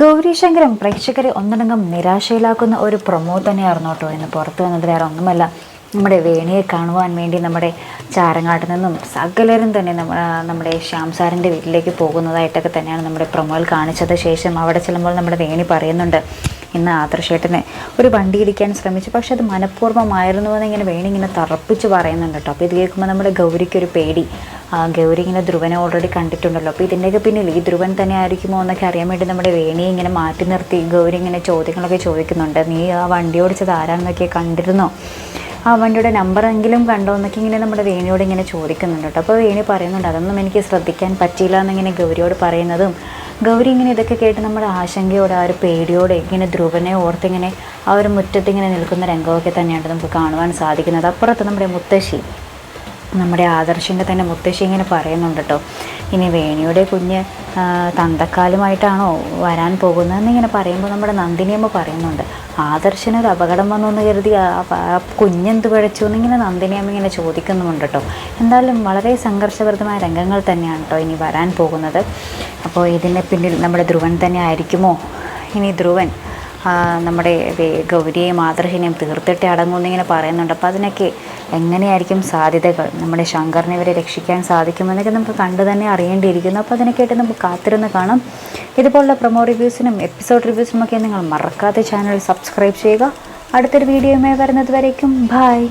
ഗൗരീശങ്കരം പ്രേക്ഷകരെ ഒന്നടങ്കം നിരാശയിലാക്കുന്ന ഒരു പ്രൊമോ തന്നെയായിരുന്നു കേട്ടോ ഇന്ന് പുറത്തു വന്നത്. വേറെ ഒന്നുമല്ല നമ്മുടെ വേണിയെ കാണുവാൻ വേണ്ടി നമ്മുടെ ചാരങ്ങാട്ട് നിന്നും സകലരും തന്നെ നമ്മ നമ്മുടെ ശ്യാം സാറിന്റെ വീട്ടിലേക്ക് പോകുന്നതായിട്ടൊക്കെ തന്നെയാണ് നമ്മുടെ പ്രൊമോയിൽ കാണിച്ചത്. ശേഷം അവിടെ ചെല്ലുമ്പോൾ നമ്മുടെ വേണി പറയുന്നുണ്ട് ഇന്ന് ആദർശേട്ടനെ ഒരു വണ്ടി ഇടിക്കാൻ ശ്രമിച്ചു. പക്ഷെ അത് മനഃപൂർവമായിരുന്നു എന്ന് ഇങ്ങനെ വേണി ഇങ്ങനെ തറപ്പിച്ച് പറയുന്നുണ്ട് കേട്ടോ. അപ്പോൾ ഇത് കേൾക്കുമ്പോൾ നമ്മുടെ ഗൗരിക്കൊരു പേടി. ഗൗരി ഇങ്ങനെ ധ്രുവനെ ഓൾറെഡി കണ്ടിട്ടുണ്ടല്ലോ. അപ്പോൾ ഇതിന്റെയൊക്കെ പിന്നിൽ ഈ ധ്രുവൻ തന്നെ ആയിരിക്കുമോ എന്നൊക്കെ അറിയാൻ വേണ്ടി നമ്മുടെ വേണിയെ ഇങ്ങനെ മാറ്റി നിർത്തി ഗൗരി ഇങ്ങനെ ചോദ്യങ്ങളൊക്കെ ചോദിക്കുന്നുണ്ട്. നീ ആ വണ്ടി ഓടിച്ചത് ആരാണെന്നൊക്കെ കണ്ടിരുന്നോ? ആ വണ്ടിയുടെ നമ്പറെങ്കിലും കണ്ടോ എന്നൊക്കെ ഇങ്ങനെ നമ്മുടെ വേണിയോട് ഇങ്ങനെ ചോദിക്കുന്നുണ്ട് കേട്ടോ. അപ്പോൾ വേണി പറയുന്നുണ്ട് അതൊന്നും എനിക്ക് ശ്രദ്ധിക്കാൻ പറ്റിയില്ല എന്നിങ്ങനെ ഗൗരിയോട് പറയുന്നതും ഗൗരി ഇങ്ങനെ ഇതൊക്കെ കേട്ട് നമ്മുടെ ആശങ്കയോടെ ആ ഒരു പേടിയോടെ ഇങ്ങനെ ധ്രുവനെ ഓർത്തിങ്ങനെ ആ ഒരു മുറ്റത്തിങ്ങനെ നിൽക്കുന്ന രംഗമൊക്കെ തന്നെയാണ് നമുക്ക് കാണുവാൻ സാധിക്കുന്നത്. അപ്പുറത്ത് നമ്മുടെ മുത്തശ്ശി. നമ്മുടെ ആദർശിന്റെ തന്നെ മുത്തശ്ശി ഇങ്ങനെ പറയുന്നുണ്ട് കേട്ടോ ഇനി വേണിയുടെ കുഞ്ഞ് തന്തക്കാലുമായിട്ടാണോ വരാൻ പോകുന്നതെന്ന് ഇങ്ങനെ പറയുമ്പോൾ നമ്മുടെ നന്ദിനിയമ്മ പറയുന്നുണ്ട്. ആദർശനൊരു അപകടം വന്നു എന്ന് കരുതി കുഞ്ഞെന്ത് പിഴച്ചു? എന്നിങ്ങനെ നന്ദിനിയമ്മ ഇങ്ങനെ ചോദിക്കുന്നുമുണ്ട് കേട്ടോ എന്തായാലും വളരെ സംഘർഷഭരിതമായ രംഗങ്ങൾ തന്നെയാണ് കേട്ടോ ഇനി വരാൻ പോകുന്നത്. അപ്പോൾ ഇതിന് പിന്നിൽ നമ്മുടെ ധ്രുവൻ തന്നെ ആയിരിക്കുമോ? ഇനി ധ്രുവൻ നമ്മുടെ ഗൗരിയെ ആദർശിനെയും തീർത്തിട്ട് അടങ്ങുമെന്നിങ്ങനെ പറയുന്നുണ്ട്. അപ്പോൾ അതിനൊക്കെ എങ്ങനെയായിരിക്കും സാധ്യതകൾ? നമ്മുടെ ശങ്കറിനെ ഇവരെ രക്ഷിക്കാൻ സാധിക്കുമെന്നൊക്കെ നമുക്ക് കണ്ടു തന്നെ അറിയേണ്ടിയിരിക്കുന്നു. അപ്പോൾ അതിനൊക്കെയായിട്ട് നമുക്ക് കാത്തിരുന്ന് കാണാം. ഇതുപോലുള്ള പ്രൊമോ റിവ്യൂസിനും എപ്പിസോഡ് റിവ്യൂസിനും ഒക്കെ നിങ്ങൾ മറക്കാതെ ചാനൽ സബ്സ്ക്രൈബ് ചെയ്യുക. അടുത്തൊരു വീഡിയോയുമായി വരുന്നത് വരേക്കും. ബായ്